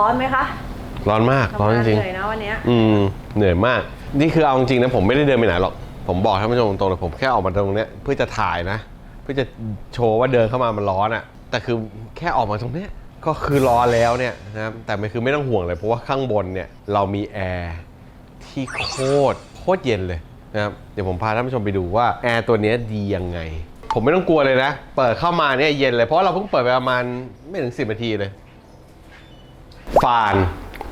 ร้อนไหมคะร้อนมากร้อนจริงทำาเหนื่อยนะวันเนี้ยๆอืมเหนื่อยมาก นี่คือเอาจริงๆนะผมไม่ได้เดินไปไหนหรอก ผมบอกท่านผู้ชมตรงๆเลยผมแค่ออกมาตรงเนี้ยเพื่อจะถ่ายนะ เพื่อจะโชว์ว่าเดินเข้ามามันร้อนอะ่ะ แต่คือแค่ออกมาตรงเนี้ยก็คือร้อนแล้วเนี่ยนะครับแต่ไม่คือไม่ต้องห่วงเลยเพราะว่าข้างบนเนี่ยเรามีแอร์ที่โคตรโคตรเย็นเลยนะครับเดี๋ยวผมพาท่านผู้ชมไปดูว่าแอร์ตัวเนี้ยดียังไง ผมไม่ต้องกลัวเลยนะ เปิดเข้ามาเนี่ยเย็นเลยเพราะเราเพิ่งเปิดไปประมาณไม่ถึงสิบนาทีเลย ฟาน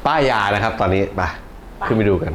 ป้ายานะครับ ตอนนี้ไปขึ้นไปดูกัน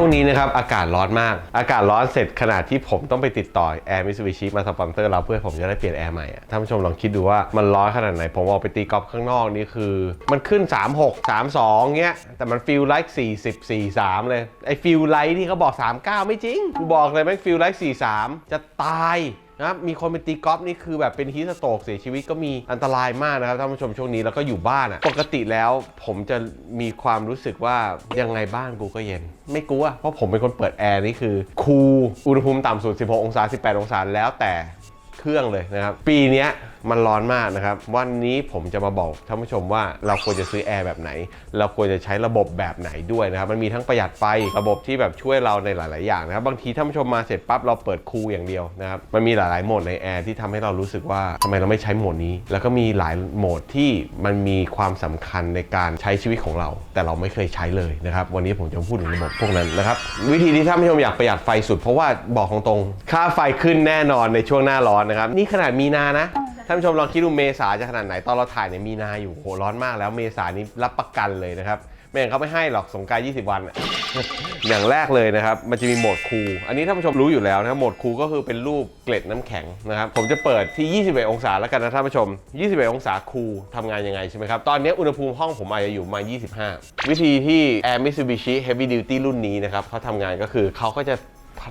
ช่วงนี้นะครับอากาศร้อนมาก อากาศร้อนเสร็จขนาดที่ผมต้องไปติดต่อแอร์มิสุบิชิมาสปอนเซอร์เราเพื่อผมจะได้เปลี่ยนแอร์ใหม่อะท่านผู้ชมลองคิดดูว่ามันร้อนขนาดไหน ผมออกไปตีกอล์ฟข้างนอกนี่คือ มันขึ้น 36 32เงี้ย แต่มันฟิลไลท์40 43 เลย ไอฟิลไลท์ที่เขาบอก 39 ไม่จริงกูบอกเลยแม่งฟิลไลท์43 จะตาย นะครับมีคนไปตีกอล์ฟนี่คือแบบเป็นฮีสโตรกเสียชีวิตก็มีอันตรายมากนะครับท่านผู้ชมช่วงนี้แล้วก็อยู่บ้านอะปกติแล้วผมจะมีความรู้สึกว่ายังไงบ้านกูก็เย็น ไม่กลัวเพราะผมเป็นคนเปิดแอร์นี่คือคูลอุณหภูมิต่ำสุด 16 องศา 18 องศาแล้วแต่เครื่องเลยนะครับปีนี้มันร้อนมากนะครับ วันนี้ผมจะมาบอกท่านผู้ชมว่าเราควรจะซื้อแอร์แบบไหน เราควรจะใช้ระบบแบบไหนด้วยนะครับ มันมีทั้งประหยัดไฟระบบที่แบบช่วยเราในหลาย ๆ อย่างนะครับ บางทีท่านผู้ชมมาเสร็จปั๊บเราเปิดคูลอย่างเดียวนะครับ มันมีหลาย ๆ โหมดในแอร์ที่ทำให้เรารู้สึกว่าทำไมเราไม่ใช้โหมดนี้ แล้วก็มีหลายโหมดที่มันมีความสำคัญในการใช้ชีวิตของเรา แต่เราไม่เคยใช้เลยนะครับ วันนี้ผมจะพูดถึงระบบพวกนั้นนะครับ วิธีที่ท่านผู้ชมอยากประหยัดไฟสุด เพราะว่าบอกตรงๆค่าไฟขึ้นแน่นอนในช่วงหน้าร้อนนะครับ นี่ขนาดมีนานะ ท่านผู้ชมลองคิดดูเมษาจะขนาดไหนตอนเราถ่ายเนี่ยมีนาอยู่โหร้อนมากแล้วเมษานี้รับประกันเลยนะครับไม่งั้นเขาไม่ให้หรอกสงกราร20 วัน อย่างแรกเลยนะครับ มันจะมีโหมดคูลอันนี้ท่านผู้ชมรู้อยู่แล้วนะครับโหมดคูลก็คือเป็นรูปเกล็ดน้ำแข็งนะครับ ผมจะเปิดที่ 21 องศาแล้วกันนะท่านผู้ชม 21 องศาคูลทำงานยังไงใช่ไหมครับ ตอนนี้อุณหภูมิห้องผมอาจจะอยู่มา 25 วิธีที่ Air Mitsubishi Heavy Duty รุ่นนี้นะครับเขาทำงานก็คือเขาก็จะ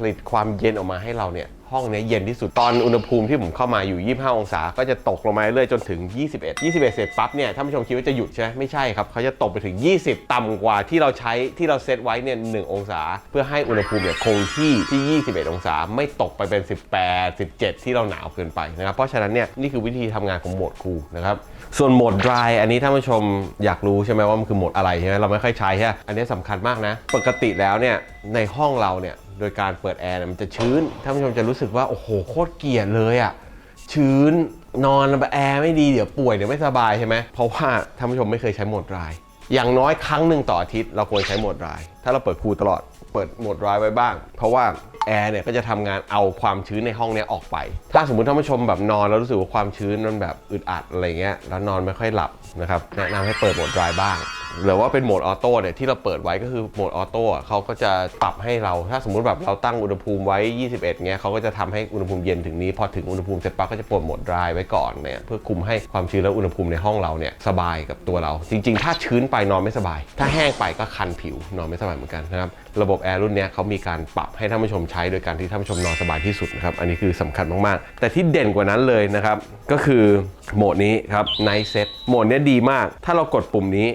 ลิตความเย็นออกมาให้เราเนี่ยห้องนี้เย็นที่สุดตอนอุณหภูมิที่ผมเข้ามาอยู่ 25 องศา ก็จะตกลงมาเรื่อยๆจนถึง 21 21 เสร็จปั๊บเนี่ยท่านผู้ชมคิดว่าจะหยุดใช่ไหมไม่ใช่ครับเขาจะตกไปถึง 20 ต่ำกว่าที่เราใช้ที่เราเซตไว้เนี่ย1องศา เพื่อให้อุณหภูมิเนี่ยคงที่ที่ 21 องศา ไม่ตกไปเป็น 18 17 ที่เราหนาวเกินไปนะครับเพราะฉะนั้นเนี่ยนี่คือวิธีทำงานของโหมดคูลนะครับส่วนโหมด dry อันนี้ท่านผู้ชมอยากรู้ใช่ไหมว่ามันคือโหมดอะไรใช่ไหมเราไม่ค่อยใช้ใช่อันนี้สำคัญมากนะ ปกติแล้วเนี่ยในห้องเราเนี่ย โดยการเปิดแอร์เนี่ยมันจะชื้นท่านผู้ชมจะรู้สึกว่า โอ้โห โคตรเกลียดเลยอะ่ะ ชื้นนอนแอร์ไม่ดี เดี๋ยวป่วยเดี๋ยวไม่สบายใช่ไหมเพราะว่าท่านผู้ชมไม่เคยใช้โหมด dry อย่างน้อยครั้งหนึ่งต่ออาทิตย์เราควรใช้โหมด dry ถ้าเราเปิดคูลตลอดเปิดโหมด dry ไว้บ้าง เพราะว่าแอร์เนี่ยก็จะทำงานเอาความชื้นในห้องเนี้ยออกไป ถ้าสมมติท่านผู้ชมแบบนอนแล้วรู้สึกว่าความชื้นมันแบบอึดอัดอะไรเงี้ยแล้วนอนไม่ค่อยหลับนะครับแนะนำให้เปิดโหมด dry บ้าง หรือว่าเป็นโหมดออโต้เนี่ยที่เราเปิดไว้ก็คือโหมดออโต้เขาก็จะปรับให้เราถ้าสมมุติแบบเราตั้งอุณหภูมิไว้ 21เงี้ยเขาก็จะทำให้อุณหภูมิเย็นถึงนี้ พอถึงอุณหภูมิเสร็จปั๊บก็จะปลดโหมด dry ไว้ก่อนเนี่ยเพื่อคุมให้ความชื้นและอุณหภูมิในห้องเราเนี่ยสบายกับตัวเรา จริง ๆ ถ้าชื้นไปนอนไม่สบาย ถ้าแห้งไปก็คันผิวนอนไม่สบายเหมือนกันนะครับระบบแอร์รุ่นนี้เขามีการปรับให้ท่านผู้ชมใช้โดยการที่ท่านผู้ชมนอนสบายที่สุดนะครับอันนี้คือสำคัญมากๆ แต่ที่เด่นกว่านั้นเลยนะครับก็คือโหมดนี้ครับ Night Set โหมดนี้ดีมาก ถ้าเรากดปุ่มนี้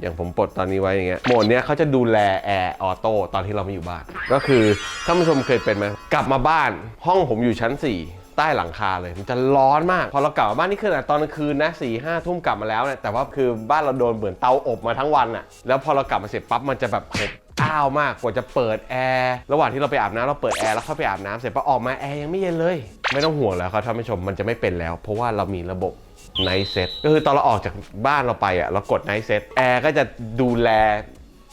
อย่างผมปลดตอนนี้ไว้อย่างเงี้ยโหมดเนี้ยเขาจะดูแลแอร์ออโต้ตอนที่เราไม่อยู่บ้าน ก็คือท่านผู้ชมเคยเป็นไหมกลับมาบ้านห้องผมอยู่ชั้น 4ใต้หลังคาเลยมันจะร้อนมาก พอเรากลับมาบ้านนี่คือตอนกลางคืนนะสี่ห้าทุ่มกลับมาแล้วเนี่ยแต่ว่าคือบ้านเราโดนเหมือนเตาอบมาทั้งวันอะแล้วพอเรากลับมาเสร็จปั๊บมันจะแบบอบอ้าวมากกว่าจะเปิดแอร์ระหว่างที่เราไปอาบน้ำเราเปิดแอร์แล้วเข้าไปอาบน้ำเสร็จปั๊บออกมาแอร์ยังไม่เย็นเลย ไม่ต้องห่วงแล้วครับท่านผู้ชมมันจะไม่เป็นแล้ว เพราะว่าเรามีระบบ ไนท์เซ็ตก็คือตอนเราออกจากบ้านเราไปอะเรากดไนท์เซ็ตแอร์ก็จะดูแล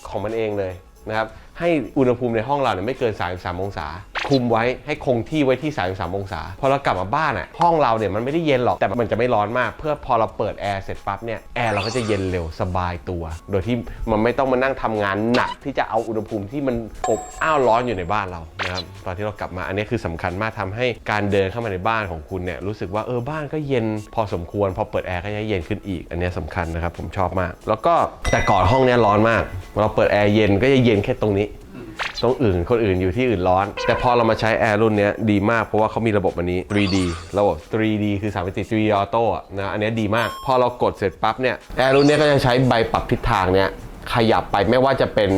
ของมันเองเลยนะครับให้อุณหภูมิในห้องเราเนี่ยไม่เกิน 33 องศา คุมไว้ให้คงที่ไว้ที่ 33 องศา พอเรากลับมาบ้านอะห้องเราเนี่ยมันไม่ได้เย็นหรอก แต่มันจะไม่ร้อนมาก เพื่อพอเราเปิดแอร์เสร็จปั๊บเนี่ยแอร์เราก็จะเย็นเร็วสบายตัว โดยที่มันไม่ต้องมานั่งทำงานหนักที่จะเอาอุณหภูมิที่มันอบอ้าวร้อนอยู่ในบ้านเรา นะครับตอนที่เรากลับมาอันนี้คือสำคัญมากทำให้การเดินเข้ามาในบ้านของคุณเนี่ยรู้สึกว่าเออบ้านก็เย็นพอสมควร พอเปิดแอร์ก็จะเย็นขึ้นอีก อันนี้สำคัญนะครับผมชอบมาก แล้วก็แต่ก่อนห้องเนี้ยร้อนมาก เราเปิดแอร์เย็นก็จะเย็นแค่ตรงนี้ตรงอื่นคนอื่นอยู่ที่อื่นร้อน แต่พอเรามาใช้แอร์รุ่นนี้ดีมากเพราะว่าเขามีระบบอันนี้ 3D ระบบ 3D คือ3มิติ 3D Auto อะนะอันนี้ดีมาก พอเรากดเสร็จปั๊บเนี่ยแอร์รุ่นนี้ก็จะใช้ใบปรับทิศทางเนี้ยขยับไปไม่ว่าจะเป็น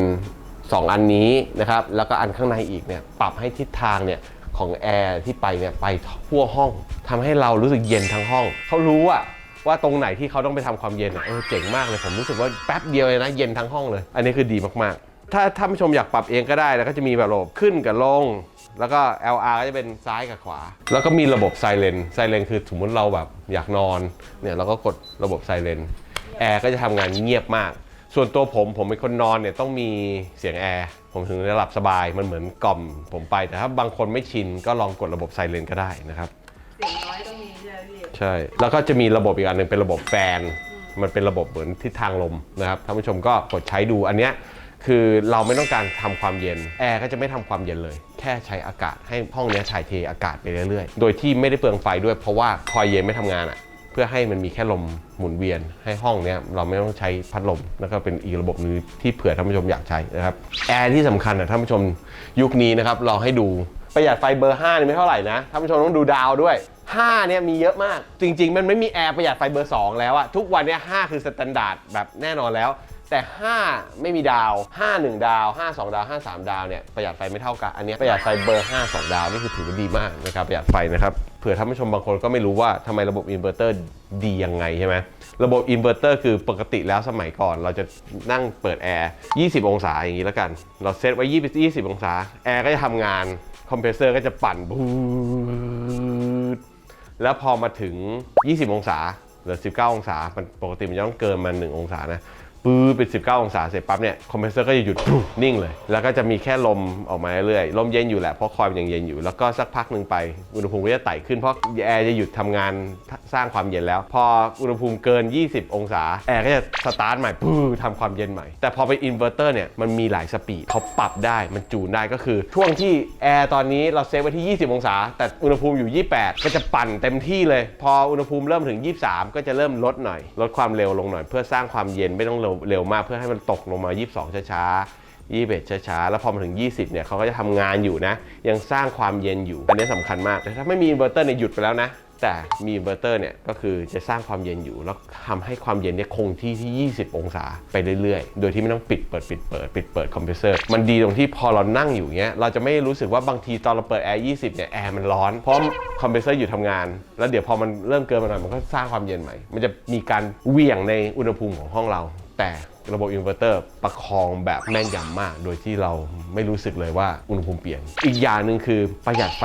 2อันนี้นะครับแล้วก็อันข้างในอีกเนี่ยปรับให้ทิศทางเนี่ยของแอร์ที่ไปเนี่ยไปทั่วห้องทำให้เรารู้สึกเย็นทั้งห้อง เขารู้อะว่าตรงไหนที่เขาต้องไปทำความเย็นเออเจ๋งมากเลยผมรู้สึกว่าแป๊บเดียวเลยนะเย็นทั้งห้องเลย อันนี้คือดีมากๆ ถ้าท่านผู้ชมอยากปรับเองก็ได้แล้วก็จะมีแบบระบบขึ้นกับลง แล้วก็ LR ก็จะเป็นซ้ายกับขวา แล้วก็มีระบบไซเรนไซเรนคือสมมติเราแบบอยากนอนเนี่ยเราก็กดระบบไซเรนแอร์ก็จะทำงานเงียบมาก ส่วนตัวผมผมเป็นคนนอนเนี่ยต้องมีเสียงแอร์ผมถึงจะหลับสบายมันเหมือนกล่อมผมไปแต่ถ้าบางคนไม่ชินก็ลองกดระบบไซเรนก็ได้นะครับเสียงน้อยต้องมีใช่ไหมพี่ใช่ แล้วก็จะมีระบบอีกอันหนึ่งเป็นระบบแฟน มันเป็นระบบเหมือนทิศทางลมนะครับท่านผู้ชมก็กดใช้ดูอันเนี้ยคือเราไม่ต้องการทำความเย็น แอร์ก็จะไม่ทำความเย็นเลย แค่ใช้อากาศให้ห้องเนี้ยถ่ายเทอากาศไปเรื่อยๆ โดยที่ไม่ได้เปลืองไฟด้วยเพราะว่าคอยเย็นไม่ทำงานอะเพื่อให้มันมีแค่ลมหมุนเวียน ให้ห้องเนี้ยเราไม่ต้องใช้พัดลมแล้วก็เป็นอีกระบบหนึงที่เผื่อท่านผู้ชมอยากใช้นะครับแอร์ที่สำคัญนะท่านผู้ชมยุคนี้นะครับเราให้ดูประหยัดไฟเบอร์5นี่ไม่เท่าไหร่นะท่านผู้ชมต้องดูดาวด้วย5เนี่ยมีเยอะมาก จริง ๆ มันไม่มีแอร์ประหยัดไฟเบอร์ 2 แล้วอะทุกวันเนี่ย5คือสแตนดาร์ดแบบแน่นอนแล้ว แต่ 5 ไม่มีดาว 5 1 ดาว 5 2 ดาว 5 3 ดาวเนี่ยประหยัดไฟไม่เท่ากัน อันนี้ประหยัดไฟเบอร์ 5 2 ดาวนี่คือถือว่าดีมากนะครับประหยัดไฟนะครับเผื่อท่านผู้ชมบางคนก็ไม่รู้ว่าทำไมระบบอินเวอร์เตอร์ดียังไงใช่ไหมระบบอินเวอร์เตอร์คือปกติแล้วสมัยก่อน เราจะนั่งเปิดแอร์ 20 องศาอย่างนี้แล้วกัน เราเซตไว้ 20 20 องศา แอร์ก็จะทำงาน คอมเพรสเซอร์ก็จะปั่นบูดแล้วพอมาถึง 20 องศาหรือ 19 องศา มันปกติมันจะต้องเกินมา 1 องศานะ ปื้อเป็น 19 องศาเสร็จปั๊บเนี่ยคอมเพรสเซอร์ก็จะหยุดนิ่งเลย แล้วก็จะมีแค่ลมออกมาเรื่อยๆลมเย็นอยู่แหละเพราะคอยมันยังเย็นอยู่ แล้วก็สักพักหนึ่งไปอุณหภูมิก็จะไต่ขึ้นเพราะแอร์จะหยุดทำงานสร้างความเย็นแล้ว พออุณหภูมิเกิน 20 องศาแอร์ก็จะสตาร์ทใหม่ปื้อทำความเย็นใหม่ แต่พอเป็นอินเวอร์เตอร์เนี่ยมันมีหลายสปีดเขาปรับได้มันจูนได้ก็คือ ช่วงที่แอร์ตอนนี้เราเซฟไว้ที่ 20 องศา แต่อุณหภูมิอยู่ 28 ก็จะปั่นเต็มที่เลย พออุณหภูมิเริ่มถึง 23 ก็จะเริ่มลดหน่อย ลดความเร็วลงหน่อย เพื่อสร้างความเย็นไม่ต้องเร็วเร็วมากเพื่อให้มันตกลงมา 22 ช้าๆ21ช้าๆแล้วพอมาถึง 20 เนี่ยเขาก็จะทำงานอยู่นะ ยังสร้างความเย็นอยู่ อันนี้สำคัญมากแต่ถ้าไม่มีอินเวอร์เตอร์เนี่ยหยุดไปแล้วนะ แต่มีอินเวอร์เตอร์เนี่ยก็คือจะสร้างความเย็นอยู่ แล้วทำให้ความเย็นเนี่ยคงที่ที่ 20 องศาไปเรื่อยๆ โดยที่ไม่ต้องปิดเปิดปิดเปิดปิดเปิดคอมเพรสเซอร์มันดีตรงที่พอเรานั่งอยู่เงี้ยเราจะไม่รู้สึกว่าบางทีตอนเราเปิดแอร์20 เนี่ยแอร์มันร้อนเพราะคอมเพรสเซอร์อยู่ทำงาน แล้วเดี๋ยวพอมันเริ่มเกินมาหน่อยมันก็สร้างความเย็นใหม่ มันจะมีการเวี่ยงในอุณหภูมิของห้องเรา แต่ระบบอินเวอร์เตอร์ประคองแบบแม่นยำมาก โดยที่เราไม่รู้สึกเลยว่าอุณหภูมิเปลี่ยน อีกอย่างหนึ่งคือประหยัดไฟ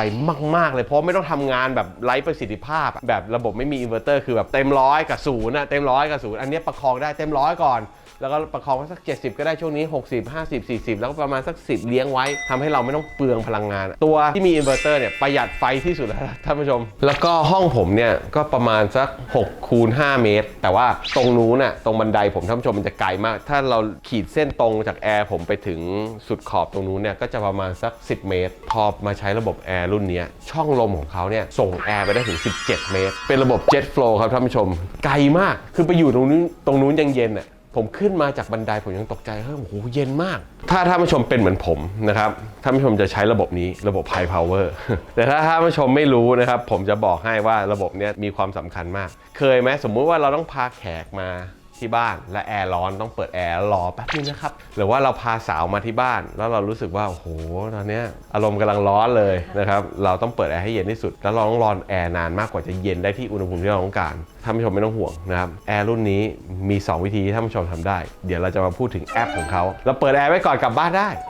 มาก ๆ เลยเพราะไม่ต้องทำงานแบบไร้ประสิทธิภาพ แบบระบบไม่มีอินเวอร์เตอร์คือแบบเต็มร้อยกับศูนย์อะเต็มร้อยกับศูนย์อันนี้ประคองได้เต็มร้อยก่อน แล้วก็ประคองไว้สัก 70 ก็ได้ช่วงนี้ 60 50 40 แล้วก็ประมาณสัก 10 เลี้ยงไว้ทำให้เราไม่ต้องเปลืองพลังงาน ตัวที่มีอินเวอร์เตอร์เนี่ยประหยัดไฟที่สุดแล้วนะท่านผู้ชม แล้วก็ห้องผมเนี่ยก็ประมาณสัก6คูณ5เมตร แต่ว่าตรงนู้นน่ะตรงบันไดผมท่านผู้ชมมันจะไกลมาก ถ้าเราขีดเส้นตรงจากแอร์ผมไปถึงสุดขอบตรงนู้นเนี่ยก็จะประมาณสัก 10 เมตร พอมาใช้ระบบแอร์รุ่นนี้ช่องลมของเขาเนี่ยส่งแอร์ไปได้ถึง 17 เมตร เป็นระบบ Jet Flow ครับท่านผู้ชม ไกลมากคือไปอยู่ตรงนู้นตรงนู้นยังเย็นอะ ผมขึ้นมาจากบันไดผมยังตกใจเฮ้ยโอ้โหเย็นมาก ถ้าท่านผู้ชมเป็นเหมือนผมนะครับท่านผู้ชมจะใช้ระบบนี้ระบบ High Power แต่ถ้าท่านผู้ชมไม่รู้นะครับ ผมจะบอกให้ว่าระบบนี้มีความสำคัญมาก เคยไหมสมมุติว่าเราต้องพาแขกมา ที่บ้านและแอร์ร้อนต้องเปิดแอร์รอแป๊บนึงนะครับ หรือว่าเราพาสาวมาที่บ้าน แล้วเรารู้สึกว่าโอ้โหตอนเนี้ยอารมณ์กำลังร้อนเลยนะครับเราต้องเปิดแอร์ให้เย็นที่สุด แล้วเราต้องรอแอร์นานมากกว่าจะเย็นได้ที่อุณหภูมิที่เราต้องการท่านผู้ชมไม่ต้องห่วงนะครับแอร์รุ่นนี้มี 2 วิธีที่ท่านผู้ชมทำได้ เดี๋ยวเราจะมาพูดถึงแอปของเขาเราเปิดแอร์ไว้ก่อนกลับบ้านได้เออ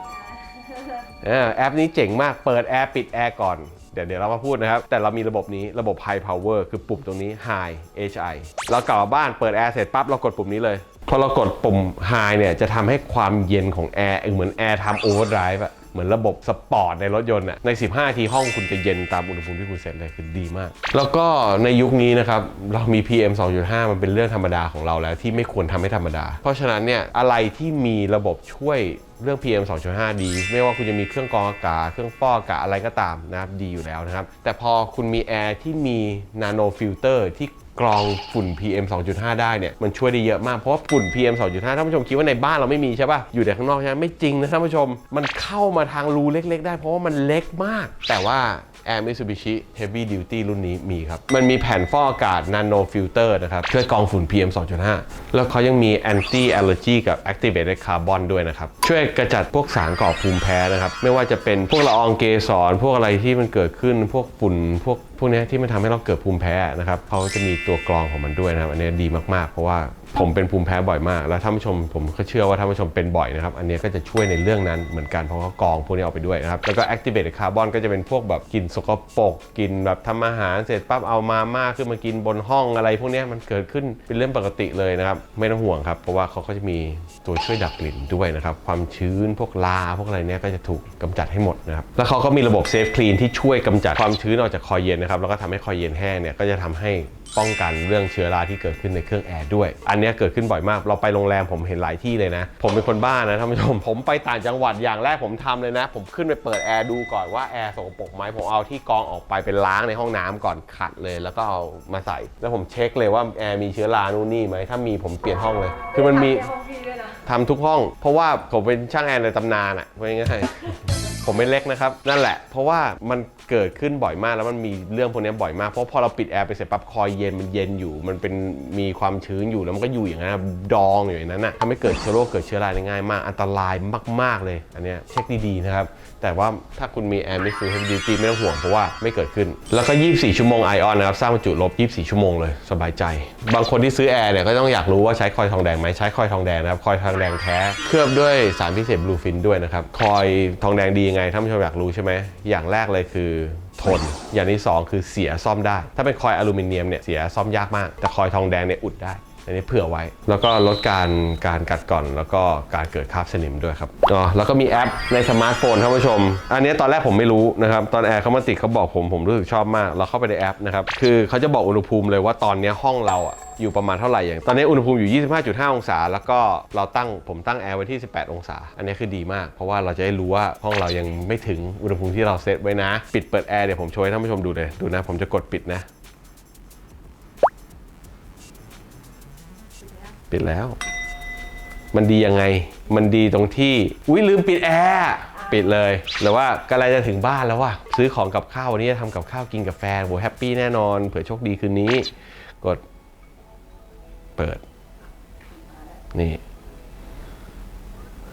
แอปนี้เจ๋งมาก เปิดแอร์ปิดแอร์ก่อน เดี๋ยวเดี๋ยวเรามาพูดนะครับ แต่เรามีระบบนี้ระบบ High Power คือปุ่มตรงนี้ High HI เรากลับมาบ้านเปิดแอร์เสร็จปั๊บเรากดปุ่มนี้เลย พอเรากดปุ่ม High เนี่ยจะทำให้ความเย็นของแอร์เหมือนแอร์ทำโอเวอร์ไดรฟ์อะเหมือนระบบสปอร์ตในรถยนต์อะใน 15นาทีห้องคุณจะเย็นตามอุณหภูมิที่คุณเซ็ตเลยคือดีมาก แล้วก็ในยุคนี้นะครับ เรามี PM 2.5 มันเป็นเรื่องธรรมดาของเราแล้วที่ไม่ควรทำให้ธรรมดา เพราะฉะนั้นเนี่ยอะไรที่มีระบบช่วย เรื่อง PM 2.5 ดี ไม่ว่าคุณจะมีเครื่องกรองอากาศ เครื่องฟอกอากาศอะไรก็ตามนะครับดีอยู่แล้วนะครับ แต่พอคุณมีแอร์ที่มีนาโนฟิลเตอร์ที่กรองฝุ่น PM 2.5 ได้เนี่ยมันช่วยได้เยอะมากเพราะว่าฝุ่น PM 2.5 ท่านผู้ชมคิดว่าในบ้านเราไม่มีใช่ป่ะอยู่แต่ข้างนอกใช่ไหมไม่จริงนะท่านผู้ชม มันเข้ามาทางรูเล็ก ๆ ได้เพราะว่ามันเล็กมาก แต่ว่า Air Mitsubishi Heavy Duty รุ่นนี้มีครับ มันมีแผ่นฟอกอากาศ Nano Filter นะครับช่วยกรองฝุ่น PM 2.5 แล้วเขายังมี Anti Allergy กับ Activated Carbon ด้วยนะครับ ช่วยกระจัดพวกสารก่อภูมิแพ้นะครับ ไม่ว่าจะเป็นพวกละอองเกสรพวกอะไรที่มันเกิดขึ้นพวกฝุ่นพวก พวกนี้ที่มันทำให้เราเกิดภูมิแพ้นะครับเขาจะมีตัวกรองของมันด้วยนะครับ อันนี้ดีมากๆ เพราะว่าผมเป็นภูมิแพ้บ่อยมาก แล้วท่านผู้ชมผมก็เชื่อว่าท่านผู้ชมเป็นบ่อยนะครับ อันนี้ก็จะช่วยในเรื่องนั้นเหมือนกันเพราะเขากรองพวกนี้ออกไปด้วยนะครับ แล้วก็ activated carbon ก็จะเป็นพวกแบบกลิ่นสกปรกกลิ่นแบบทำอาหารเสร็จปั๊บเอามาม่าขึ้นมากินบนห้องอะไร พวกนี้มันเกิดขึ้นเป็นเรื่องปกติเลยนะครับ ไม่ต้องห่วงครับ เพราะว่าเขาก็จะมีตัวช่วยดับกลิ่นด้วยนะครับ ความชื้นพวกลาพวกอะไรเนี้ยก็จะถูกกำจัดให้หมดนะครับ แล้วเขาก็มีระบบเซฟคลีนที่ช่วยกำจัดความชื้นออกจากคอเย็นนะครับแล้วก็ทำให้คอยเย็นแห้งเนี่ยก็จะทำให้ป้องกันเรื่องเชื้อราที่เกิดขึ้นในเครื่องแอร์ด้วย อันเนี้ยเกิดขึ้นบ่อยมาก เราไปโรงแรมผมเห็นหลายที่เลยนะ ผมเป็นคนบ้านะท่านผู้ชม ผมไปต่างจังหวัดอย่างแรกผมทำเลยนะ ผมขึ้นไปเปิดแอร์ดูก่อนว่าแอร์สกปรกไหมผมเอาที่กรองออกไปเป็นล้างในห้องน้ำก่อนขัดเลย แล้วก็เอามาใส่ แล้วผมเช็คเลยว่าแอร์มีเชื้อรานู่นนี่ไหม ถ้ามีผมเปลี่ยนห้องเลย คือมันมีทำให้ห้องพี่ด้วยนะทำทุกห้อง เพราะว่าผมเป็นช่างแอร์ในตำนานอะ่ะว่าง่ายๆผมไม่เล็กนะครับ นั่นแหละ เพราะว่ามัน เกิดขึ้นบ่อยมากแล้วมันมีเรื่องพวกนี้บ่อยมากเพราะพอเราปิดแอร์ไปเสร็จปั๊บคอยเย็นมันเย็นอยู่ มันเป็นมีความชื้นอยู่แล้วมันก็อยู่อย่างนั้นดองอยู่อย่างนั้นอะทำให้เกิดเชื้อโรคเกิดเชื้อราได้ง่ายมาก อันตรายมาก ๆเลย อันเนี้ยเช็คดีๆนะครับ แต่ว่าถ้าคุณมีแอร์มิสซูเฮฟดีตีไม่ต้องห่วงเพราะว่าไม่เกิดขึ้น แล้วก็ 24 ชั่วโมงไอออนนะครับ สร้างบรรจุลบ 24 ชั่วโมงเลยสบายใจ บางคนที่ซื้อแอร์เนี่ยก็ต้องอยากรู้ว่าใช้คอยทองแดงไหมใช้คอยทองแดงนะครับ คอยทองแดงแท้ เคลือบด้วยสารพิเศษบลูฟินด้วยนะครับ คอยทองแดงดียังไงท่านผู้ชมอยากรู้ใช่ไหมอย่างแรกเลยคือทน อย่างที่สองคือเสียซ่อมได้ ถ้าเป็นคอยอลูมิเนียมเนี่ยเสียซ่อมยากมาก แต่คอยทองแดงเนี่ยอุดได้ อันนี้เผื่อไว้ แล้วก็ลดการการกัดก่อน แล้วก็การเกิดคราบสนิมด้วยครับอ๋อแล้วก็มีแอปในสมาร์ทโฟนท่านผู้ชม อันนี้ตอนแรกผมไม่รู้นะครับ ตอนแอร์เขามาติดเขาบอกผมผมรู้สึกชอบมาก เราเข้าไปในแอปนะครับ คือเขาจะบอกอุณหภูมิเลยว่าตอนนี้ห้องเราอะอยู่ประมาณเท่าไหร่อย่าง ตอนนี้อุณหภูมิอยู่ 25.5 องศา แล้วก็เราตั้งผมตั้งแอร์ไว้ที่ 18 องศา อันนี้คือดีมาก เพราะว่าเราจะได้รู้ว่าห้องเรายังไม่ถึงอุณหภูมิที่เราเซตไว้นะ ปิดเปิดแอร์เดี๋ยวผมโชว์ให้ท่านผู้ชมดูเลย ดูนะ ผมจะกดปิดนะ ปิดแล้ว มันดียังไง มันดีตรงที่ อุ้ยลืมปิดแอร์ปิดเลยหรือว่ากำลังจะถึงบ้านแล้วว่ะซื้อของกับข้าววันนี้จะทำกับข้าวกินกับแฟนโหแฮปปี้แน่นอนเผื่อโชคดีคืนนี้ กด เปิด นี่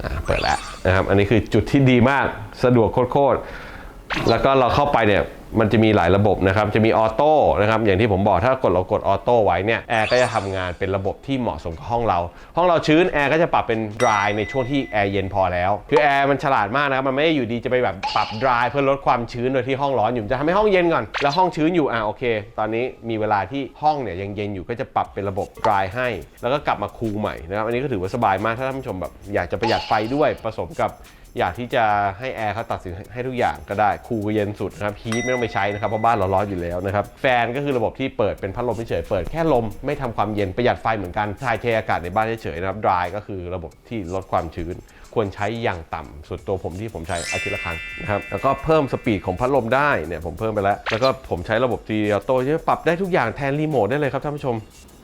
อ่าเปิดแล้วนะครับ อันนี้คือจุดที่ดีมากสะดวกโคตรๆแล้วก็เราเข้าไปเนี่ย มันจะมีหลายระบบนะครับ จะมีออโต้นะครับ อย่างที่ผมบอกถ้ากดเรากดออโต้ไว้เนี่ย แอร์ก็จะทำงานเป็นระบบที่เหมาะสมกับห้องเรา ห้องเราชื้นแอร์ก็จะปรับเป็น dry ในช่วงที่แอร์เย็นพอแล้ว คือแอร์มันฉลาดมากนะครับ มันไม่ได้อยู่ดีจะไปแบบปรับ dry เพื่อลดความชื้นโดยที่ห้องร้อนอยู่ จะทำให้ห้องเย็นก่อน แล้วห้องชื้นอยู่ อ่าโอเค ตอนนี้มีเวลาที่ห้องเนี่ยยังเย็นอยู่ ก็จะปรับเป็นระบบ dry ให้ แล้วก็กลับมาคูลใหม่นะครับ อันนี้ก็ถือว่าสบายมาก ถ้าท่านผู้ชมแบบอยากจะประหยัดไฟด้วยผสมกับ อยากที่จะให้แอร์เขาตัดสินให้ทุกอย่างก็ได้คูลก็เย็นสุดนะครับฮีทไม่ต้องไปใช้นะครับเพราะบ้านเราร้อนอยู่แล้วนะครับแฟนก็คือระบบที่เปิดเป็นพัดลมเฉยๆเปิดแค่ลมไม่ทำความเย็นประหยัดไฟเหมือนกันถ่ายเทอากาศในบ้านเฉยๆนะครับ dry ก็คือระบบที่ลดความชื้นควรใช้อย่างต่ำส่วนตัวผมที่ผมใช้อาทิตย์ละครั้งนะครับแล้วก็เพิ่มสปีดของพัดลมได้เนี่ยผมเพิ่มไปแล้ว แล้วก็ผมใช้ระบบทีออโต้ที่ปรับได้ทุกอย่างแทนรีโมทได้เลยครับท่านผู้ชม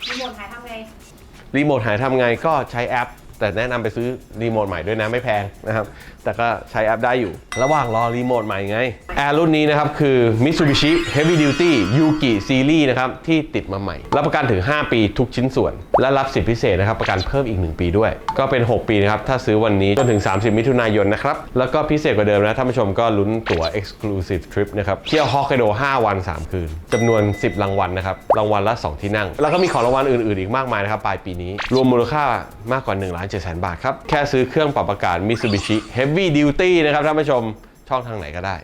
มีหมดหายทำไงรีโมทหายทำไงก็ใช้แอป แต่แนะนำไปซื้อรีโมทใหม่ด้วยนะไม่แพงนะครับ แต่ก็ใช้แอปได้อยู่ ระหว่างรอรีโมทใหม่ไง แอร์รุ่นนี้นะครับ คือ Mitsubishi Heavy Duty Yuki Series นะครับ ที่ติดมาใหม่ รับประกันถึง 5 ปีทุกชิ้นส่วน และรับสิทธิพิเศษนะครับ ประกันเพิ่มอีก 1 ปีด้วย ก็เป็น 6 ปีนะครับ ถ้าซื้อวันนี้จนถึง 30 มิถุนายนนะครับ แล้วก็พิเศษกว่าเดิมนะท่านผู้ชมก็ลุ้นตั๋ว Exclusive Trip นะครับเที่ยวฮอกไกโด5 วัน 3 คืนจำนวน 10 รางวัลนะครับรางวัลละ 2 ที่นั่ง แล้วก็มีของรางวัลอื่นๆ อีกมากมายนะครับปลายปีนี้รวมมูลค่ามากกว่า1ล้าน7แสนบาทครับ แค่ซื้อเครื่องปรับอากาศ Mitsubishi Heavy Duty นะครับท่านผู้ชมช่องทางไหนก็ได้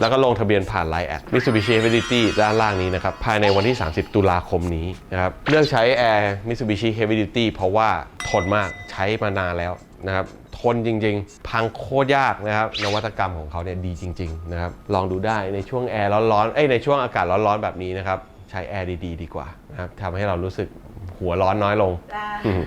แล้วก็ลงทะเบียนผ่าน Line แอด Mitsubishi Heavy Duty ด้านล่างนี้นะครับ ภายในวันที่ 30 ตุลาคมนี้นะครับเลือกใช้ Air Mitsubishi Heavy Duty เพราะว่าทนมากใช้มานานแล้วนะครับทนจริงๆ พังโคตรยากนะครับนวัตกรรมของเขาเนี่ยดีจริงๆนะครับลองดูได้ในช่วงแอร์ร้อนๆเอ้ยในช่วงอากาศร้อนๆแบบนี้นะครับใช้แอร์ดีๆ ดีกว่านะครับทำให้เรารู้สึกหัวร้อนน้อยลงจ้าอืม